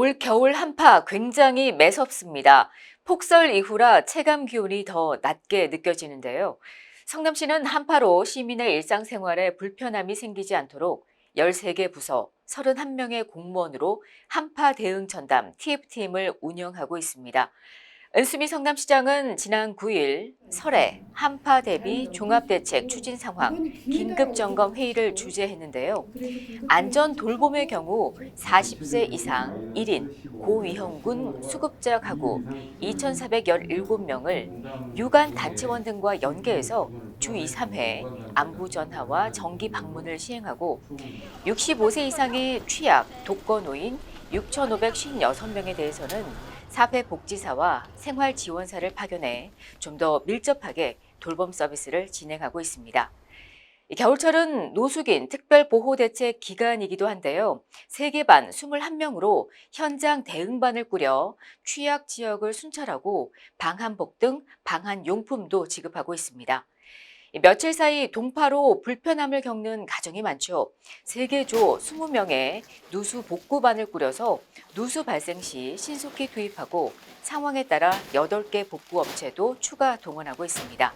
올 겨울 한파 굉장히 매섭습니다. 폭설 이후라 체감 기온이 더 낮게 느껴지는데요. 성남시는 한파로 시민의 일상생활에 불편함이 생기지 않도록 13개 부서 31명의 공무원으로 한파 대응 전담 TF팀을 운영하고 있습니다. 은수미 성남시장은 지난 9일 설해 한파 대비 종합대책 추진 상황 긴급 점검 회의를 주재했는데요. 안전 돌봄의 경우 40세 이상 1인 고위험군 수급자 가구 2,417명을 유관 단체원 등과 연계해서 주 2, 3회 안부 전화와 정기 방문을 시행하고 65세 이상의 취약, 독거노인 6,556명에 대해서는 사회복지사와 생활지원사를 파견해 좀 더 밀접하게 돌봄 서비스를 진행하고 있습니다. 이 겨울철은 노숙인 특별보호대책 기간이기도 한데요. 세개 반 21명으로 현장 대응반을 꾸려 취약 지역을 순찰하고 방한복 등 방한용품도 지급하고 있습니다. 이 며칠 사이 동파로 불편함을 겪는 가정이 많죠. 세계조 20명의 누수 복구반을 꾸려서 누수 발생 시 신속히 투입하고 상황에 따라 8개 복구 업체도 추가 동원하고 있습니다.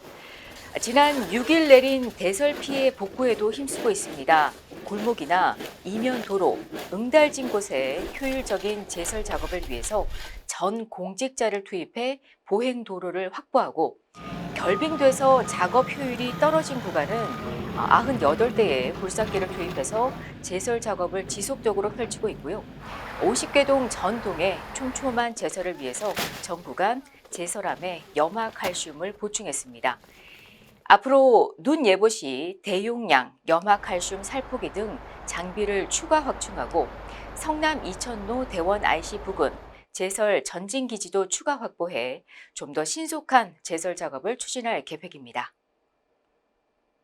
지난 6일 내린 대설 피해 복구에도 힘쓰고 있습니다. 골목이나 이면 도로, 응달진 곳에 효율적인 제설 작업을 위해서 전 공직자를 투입해 보행 도로를 확보하고 결빙돼서 작업 효율이 떨어진 구간은 98대의 굴삭기를 투입해서 제설 작업을 지속적으로 펼치고 있고요. 50개동 전동의 촘촘한 제설을 위해서 전 구간 제설함에 염화 칼슘을 보충했습니다. 앞으로 눈 예보 시 대용량 염화 칼슘 살포기 등 장비를 추가 확충하고 성남 이천로 대원 IC 부근 제설 전진 기지도 추가 확보해 좀 더 신속한 제설 작업을 추진할 계획입니다.